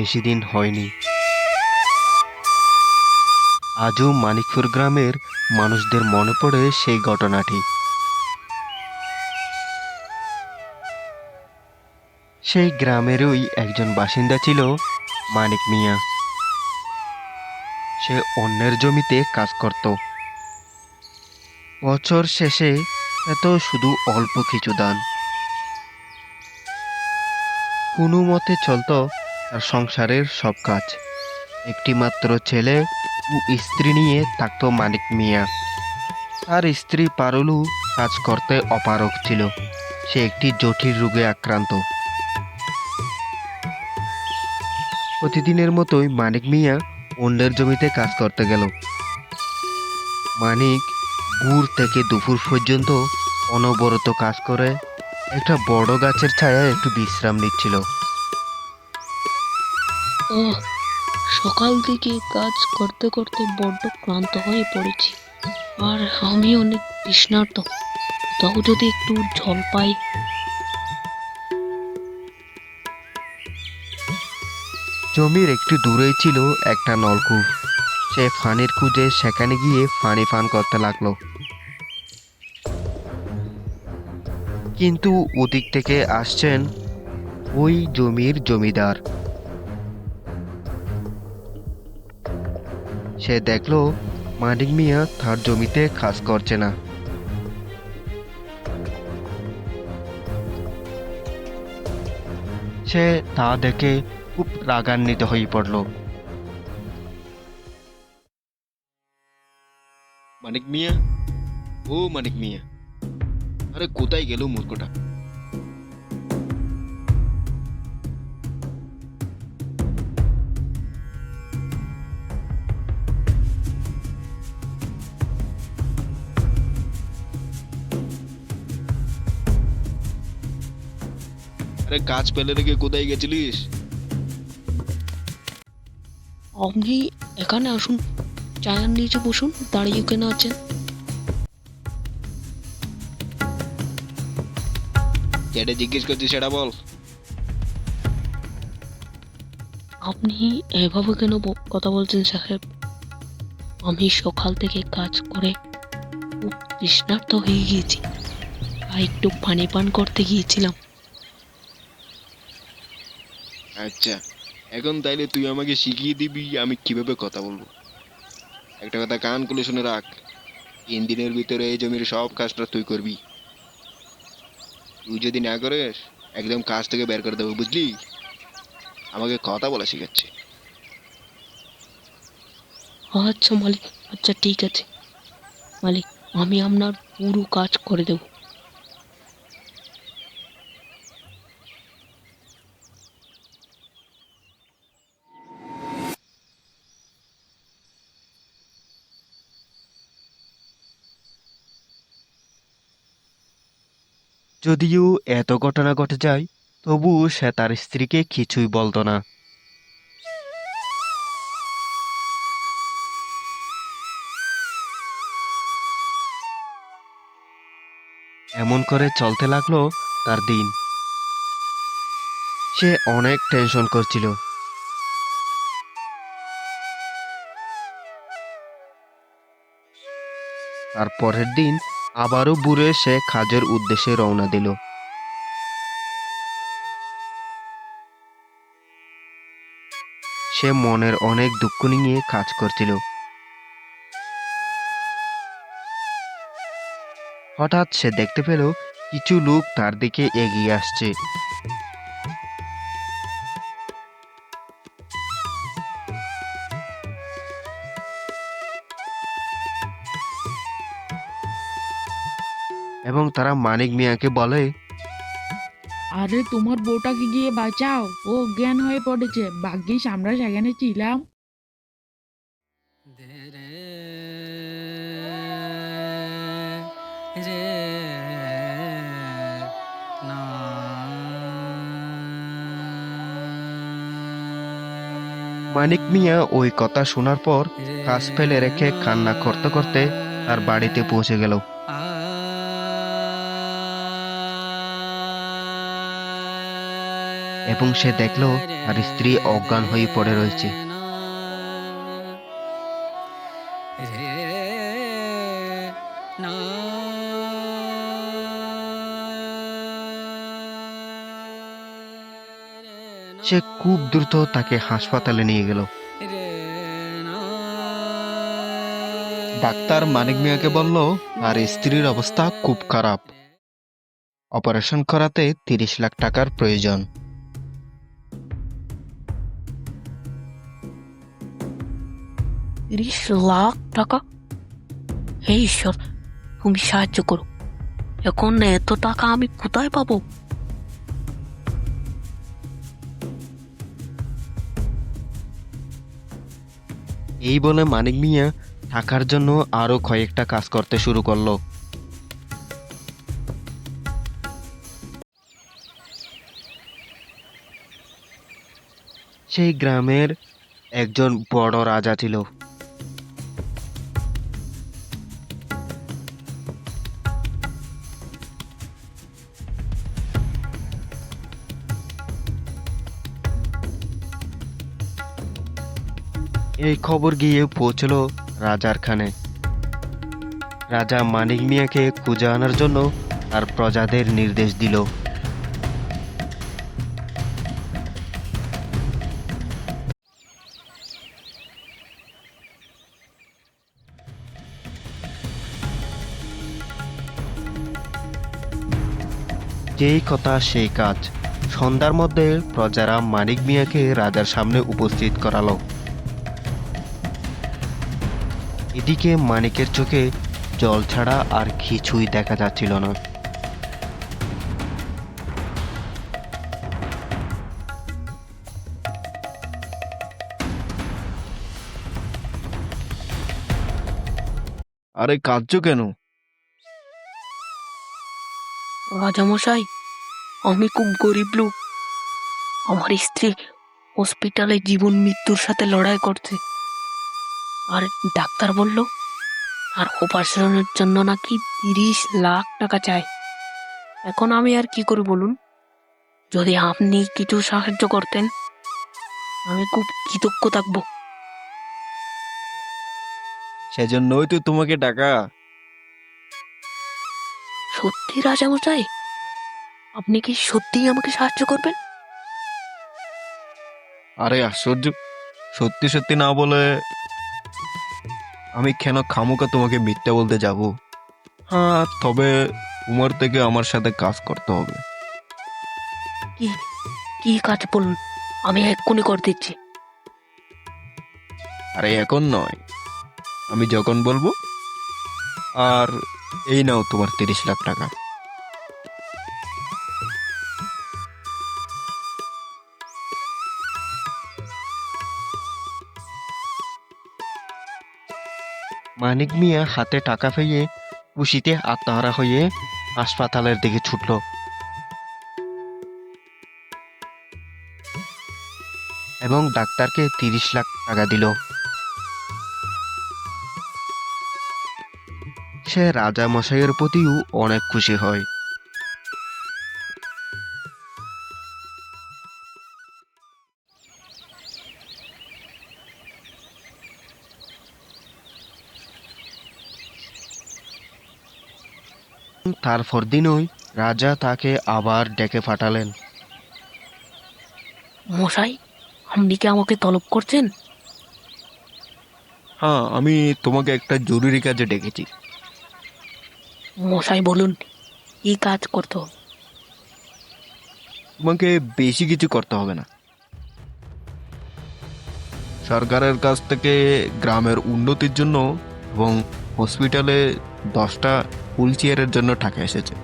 বেশি দিন হয়নি। আজও মানিকপুর গ্রামের মানুষদের মনে পড়ে সেই ঘটনাটি। সেই গ্রামেরই একজন বাসিন্দা ছিল মানিক মিয়া। সে অন্যের জমিতে কাজ করত। বছর শেষে এত শুধু অল্প কিছু দান। কোনো মতে চলত তার সংসারের সব কাজ। একটি মাত্র ছেলে ও স্ত্রী নিয়ে থাকতো মানিক মিয়া। তার স্ত্রী পারুলু কাজ করতে অপারক ছিল। সে একটি জটিল রোগে আক্রান্ত। প্রতিদিনের মতোই মানিক মিয়া অন্যের জমিতে কাজ করতে গেল। মানিক ভোর থেকে দুপুর পর্যন্ত অনবরত কাজ করে, একটা বড় গাছের ছায়ায় একটু বিশ্রাম নিচ্ছিল। ওহ সকাল থেকে কাজ করতে করতে বড্ড ক্লান্ত হয়ে পড়েছি। আর আমি অনেক তৃষ্ণার্ত। তাও যদি একটু জল পাই। জমির একটু দূরেই ছিল একটা নলকূপ। সে ফানির খুঁজে সেখানে গিয়ে ফানি পান করতে লাগল। কিন্তু ওদিক থেকে আসছেন ওই জমির জমিদার। সে দেখল মানিক মিয়া তার জমিতে কাজ করছে না। সে তা দেখে খুব রাগান্বিত হয়ে পড়ল। মানিক মিয়া? ও মানিক মিয়া। আরে কোথায় গেল মূর্খটা? আরে কাজ ফেলে রেখে কোথায় গেছিলিস? আপনি এখানে আসুন। চায়ের নিচে বসুন দাঁড়িয়ে কেন আছেন যেটা জিজ্ঞেস করছিস সেটা বল। আপনি এভাবে কেন কথা বলছেন সাহেব? আমি সকাল থেকে কাজ করে খুব তৃষ্ণার্ত হয়ে গিয়েছি। আর একটু পানি পান করতে গিয়েছিলাম। আচ্ছা এখন তাইলে তুই আমাকে শিখিয়ে দিবি আমি কীভাবে কথা বলব। একটা কথা কান খুলে শুনে রাখ, তিন দিনের ভিতরে এই জমির সব কাজটা তুই করবি। তুই যদি না করিস, একদম কাজ থেকে বের করে দেবো, বুঝলি? আমাকে কথা বলা শিখাচ্ছে। আচ্ছা মালিক আচ্ছা ঠিক আছে। মালিক, আমি আপনার পুরো কাজ করে দেব। যদিও এত ঘটনা ঘটে যায়, তবুও সে তার স্ত্রীকে কিছুই বলতো না। এমন করে চলতে লাগল তার দিন। সে অনেক টেনশন করছিল। তার পরের দিন আবারও বুড়ে সে খাজের উদ্দেশ্যে রওনা দিল। সে মনের অনেক দুঃখ নিয়ে কাজ করছিল। হঠাৎ সে দেখতে পেল, কিছু লোক তার দিকে এগিয়ে আসছে। এবং তারা মানিক মিয়াকে বলে আরে তোমার বউটাকে গিয়ে বাঁচাও ও জ্ঞান হয়ে পড়েছে। ভাগ্যিস আমরা সেখানে ছিলাম। মানিক মিয়া ওই কথা শোনার পর কাজ ফেলে রেখে কান্না করতে করতে তার বাড়িতে পৌঁছে গেল। এবং সে দেখল তার স্ত্রী অজ্ঞান হয়ে পড়ে রয়েছে। সে খুব দ্রুত তাকে হাসপাতালে নিয়ে গেল। ডাক্তার মানিক মিয়াকে বলল আর স্ত্রীর অবস্থা খুব খারাপ। অপারেশন করাতে তিরিশ লাখ টাকার প্রয়োজন। তিরিশ লাখ টাকা হে ঈশ্বর তুমি সাহায্য করো এখন এত টাকা আমি কোথায় পাবো এই বলে মানিক মিয়া টাকার জন্য আরও কয়েকটা কাজ করতে শুরু করল। সেই গ্রামের একজন বড় রাজা ছিল। এই খবর গিয়ে পৌঁছলো রাজার খানে। রাজা মানিক মিয়াকে খুঁজে আনার জন্য তার প্রজাদের নির্দেশ দিল। যেই কথা সেই কাজ। সন্ধ্যার মধ্যে প্রজারা মানিক মিয়াকে রাজার সামনে উপস্থিত করালো। এদিকে মানিকের চোখে জল ছাড়া আর কিছুই দেখা যাচ্ছিল না। আরে কাঁদছো কেন? রাজামশাই আমি খুব গরিব লোক। আমার স্ত্রী হসপিটালে জীবন মৃত্যুর সাথে লড়াই করছে। আর ডাক্তার বলল আর অপারেশনের জন্য নাকি তিরিশ লাখ টাকা চাই। এখন আমি আর কি করি বলুন? যদি আপনি কিছু সাহায্য করতেন আমি খুব কৃতজ্ঞ থাকব। সেজন্যই তো তোমাকে ডাকা। সত্যি রাজামশাই? আপনি কি সত্যিই আমাকে সাহায্য করবেন? আরে আশ্চর্য। সত্যি সত্যি না বলে আমি কেন খামুকা তোমাকে মিথ্যা বলতে যাব? হ্যাঁ তবে উমর থেকে আমার সাথে কাজ করতে হবে। কি কি কাজ বলুন? আমি এক্ষুনি করে দিচ্ছি। আরে এখন নয়। আমি যখন বলব আর এই নাও তোমার তিরিশ লাখ টাকা। মানিক মিয়া হাতে টাকা পেয়ে খুশিতে আত্মহারা হয়ে হাসপাতালের দিকে ছুটল। এবং ডাক্তারকে তিরিশ লাখ টাকা দিল। সে রাজা মশাইয়ের প্রতিও অনেক খুশি হয়। তারপর দিনই রাজা তাকে আবার ডেকে পাঠালেন। মশাই আপনি কি আমাকে তলব করছেন? হ্যাঁ আমি তোমাকে একটা জরুরি কাজে ডেকেছি। মশাই বলুন কি কাজ করতে হবে? তোমাকে বেশি কিছু করতে হবে না। সরকারের কাছ থেকে গ্রামের উন্নতির জন্য এবং হসপিটালে দশটা হুইল চেয়ারের জন্য টাকা এসেছে।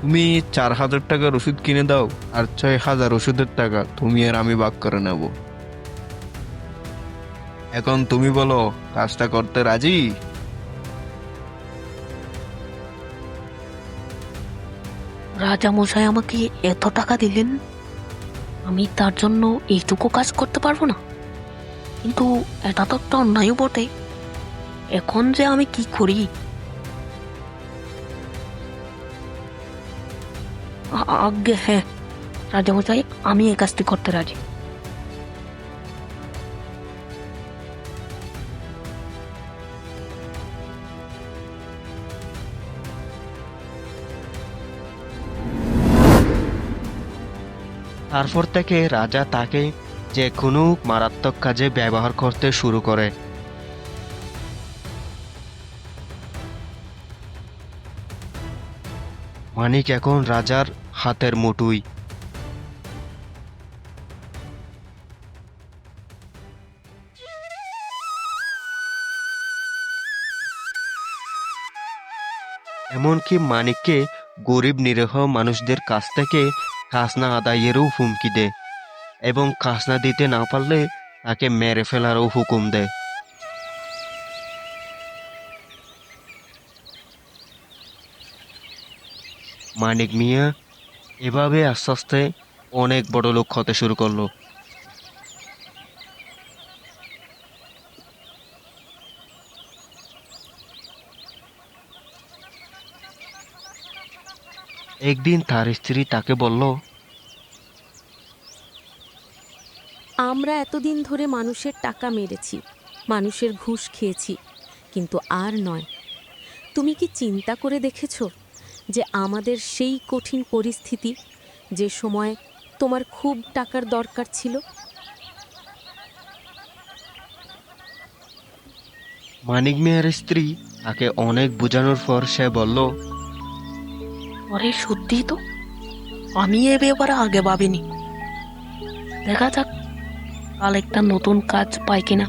তুমি চার হাজার টাকার ওষুধ কিনে দাও আর ছয় হাজার ওষুধের টাকা তুমি আর আমি ভাগ করে নেব। এখন তুমি বলো, কাজটা করতে রাজি? রাজা মশাই আমাকে এত টাকা দিলেন, আমি তার জন্য এইটুকু কাজ করতে পারব না। কিন্তু এটা তো একটা অন্যায়ও বটে। এখন যে আমি কি করি? আ- আজ্ঞে হ্যাঁ রাজামশাই, আমি এই কাজটি করতে রাজি। তারপর থেকে রাজা তাকে যে কোনো মারাত্মক কাজে ব্যবহার করতে শুরু করে। মানিক এখন রাজার হাতের মুঠুই। এমনকি মানিককে গরিব নিরীহ মানুষদের কাছ থেকে খাজনা আদায়েরও হুমকি দেয় এবং খাজনা দিতে না পারলে তাকে মেরে ফেলারও হুকুম দেয়। মানিক মিয়া এভাবে আস্তে আস্তে অনেক বড় লোক হতে শুরু করল। একদিন তার স্ত্রী তাকে বলল, আমরা এতদিন ধরে মানুষের টাকা মেরেছি, মানুষের ঘুষ খেয়েছি, কিন্তু আর নয়। তুমি কি চিন্তা করে দেখেছ? যে আমাদের সেই কঠিন পরিস্থিতি যে সময় তোমার খুব টাকার দরকার ছিল। মানিক মিয়ার স্ত্রী তাকে অনেক বোঝানোর পর সে বলল আরে সত্যি তো। আমি এ ব্যাপারে আগে ভাবিনি। দেখা যাক কাল একটা নতুন কাজ পাই কিনা।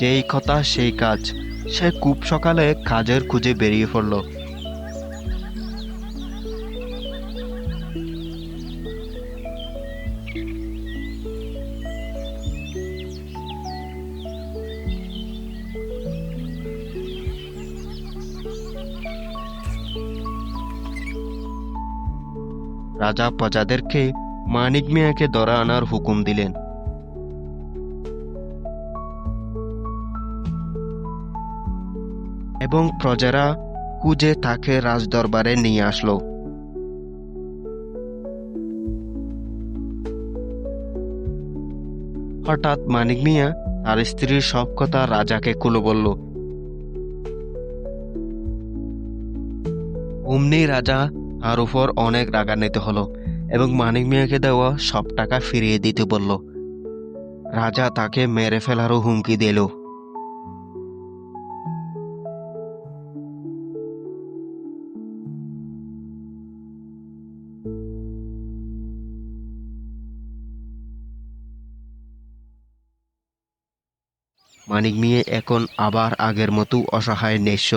যেই কথা সেই কাজ। সে খুব সকালে কাজের খুঁজে বেরিয়ে পড়ল। রাজা প্রজাদেরকে মানিক মিয়াকে ধরা আনার হুকুম দিলেন। এবং প্রজারা কুজে তাকে রাজদরবারে নিয়ে আসলো। হঠাৎ মানিক মিয়া তার স্ত্রীর সব কথা রাজাকে খুলে বলল। অমনি রাজা তার উপর অনেক রাগান্বিত হলো এবং মানিক মিয়াকে দেওয়া সব টাকা ফিরিয়ে দিতে বলল। রাজা তাকে মেরে ফেলারও হুমকি দিল। মানিক মিয়ে এখন আবার আগের মতো অসহায় নেশ্য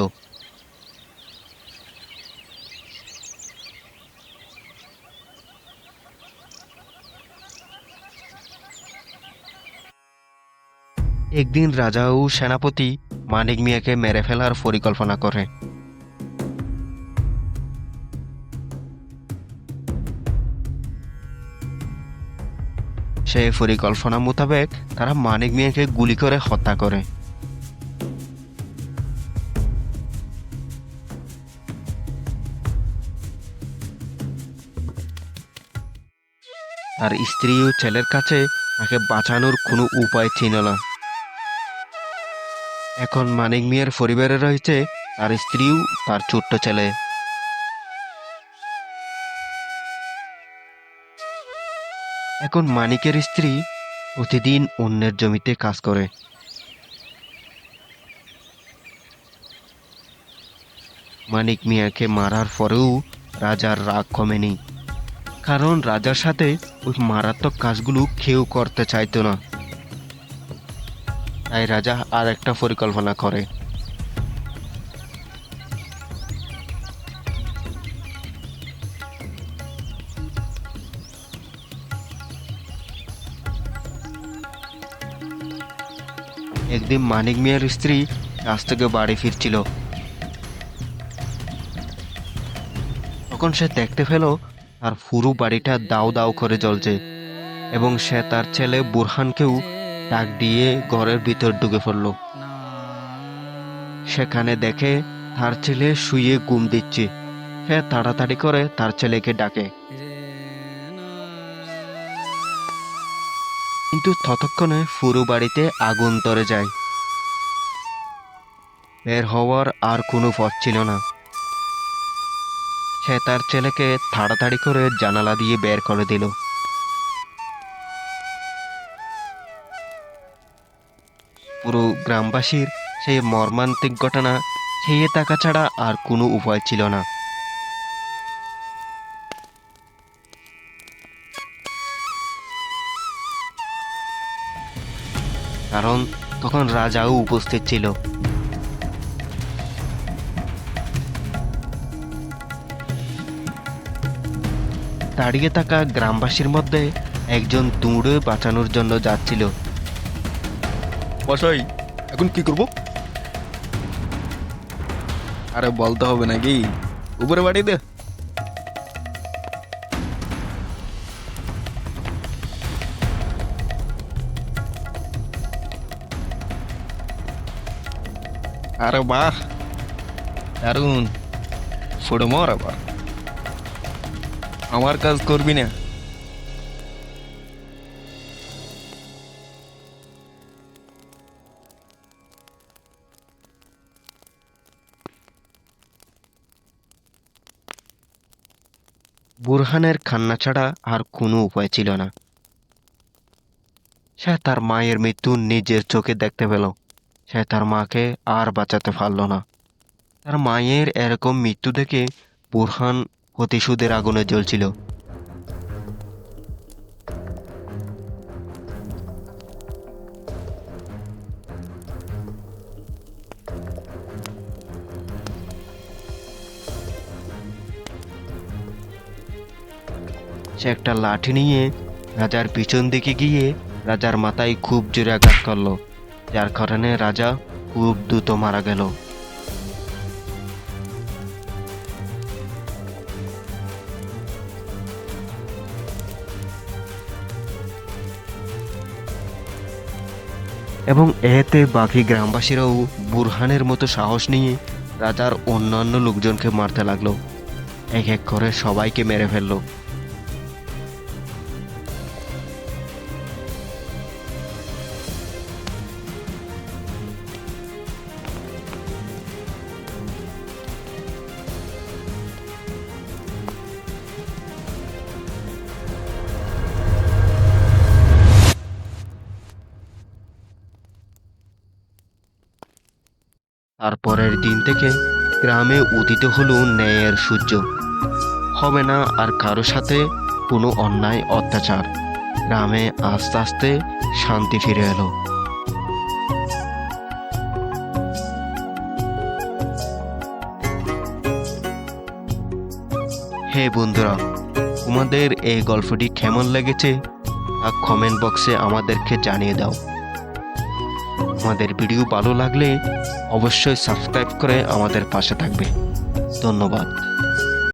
একদিন রাজা ও সেনাপতি মানিক মিয়াকে মেরে ফেলার পরিকল্পনা করে। সেই পরিকল্পনা মোতাবেক তারা মানিক মিয়াকে গুলি করে হত্যা করে তার স্ত্রী ও ছেলের কাছে তাকে বাঁচানোর কোনো উপায় ছিল না। এখন মানিক মিয়ার পরিবারে রয়েছে তার স্ত্রীও তার ছোট্ট ছেলে। এখন মানিকের স্ত্রী প্রতিদিন অন্যের জমিতে কাজ করে। মানিক মিয়াকে মারার পরেও রাজার রাগ কমেনি, কারণ রাজার সাথে ওই মারাত্মক কাজগুলো কেউ করতে চাইতো না। তাই রাজা আর একটা পরিকল্পনা করে। একদিন মানিক মিয়ার স্ত্রী কাজ থেকে বাড়ি ফিরছিল। তখন সে দেখতে পেল তার পুরো বাড়িটা দাও দাও করে জ্বলছে এবং সে তার ছেলে বুরহানকেও ডাক দিয়ে ঘরের ভিতর ঢুকে পড়ল। সেখানে দেখে তার ছেলে শুয়ে ঘুম দিচ্ছে। সে তাড়াতাড়ি করে তার ছেলেকে ডাকে। কিন্তু ততক্ষণে পুরো বাড়িতে আগুন ধরে যায়। বের হওয়ার আর কোনো পথ ছিল না। সে তার ছেলেকে তাড়াতাড়ি করে জানালা দিয়ে বের করে দিল। পুরো গ্রামবাসীর সেই মর্মান্তিক ঘটনা খেয়ে থাকা ছাড়া আর কোনো উপায় ছিল না। কারণ তখন রাজাও উপস্থিত ছিল। দাঁড়িয়ে থাকা গ্রামবাসীর মধ্যে একজন দৌড়ে বাঁচানোর জন্য যাচ্ছিল। বসাই এখন কি করব? আরে বলতে হবে নাকি? উপরে বাড়ি দে। আরে বাহ। দারুণ ফুড়ে মর আবার। আমার কাজ করবি না। বুরহানের খান্না ছাড়া আর কোনো উপায় ছিল না। সে তার মায়ের মৃত্যু নিজের চোখে দেখতে পেল। সে তার মাকে আর বাঁচাতে পারল না। তার মায়ের এরকম মৃত্যু দেখে বুরহান প্রতিশোধের আগুনে জ্বলছিল। সে একটা লাঠি নিয়ে রাজার পিছন দিকে গিয়ে রাজার মাথায় খুব জোরে আঘাত করল, যার কারণে রাজা খুব দ্রুত মারা গেল। এবং এতে বাকি গ্রামবাসীরাও বুরহানের মতো সাহস নিয়ে রাজার অন্যান্য লোকজনকে মারতে লাগল। এক এক করে সবাইকে মেরে ফেলল। তারপরের দিন থেকে গ্রামে উদিত হলো ন্যায়ের সূর্য। হবে না আর কারও সাথে কোনো অন্যায় অত্যাচার। গ্রামে আস্তে আস্তে শান্তি ফিরে এলো। হে বন্ধুরা, তোমাদের এই গল্পটি কেমন লেগেছে তা কমেন্ট বক্সে আমাদেরকে জানিয়ে দাও। আমাদের ভিডিও ভালো লাগলে অবশ্যই সাবস্ক্রাইব করে আমাদের পাশে থাকবে। ধন্যবাদ।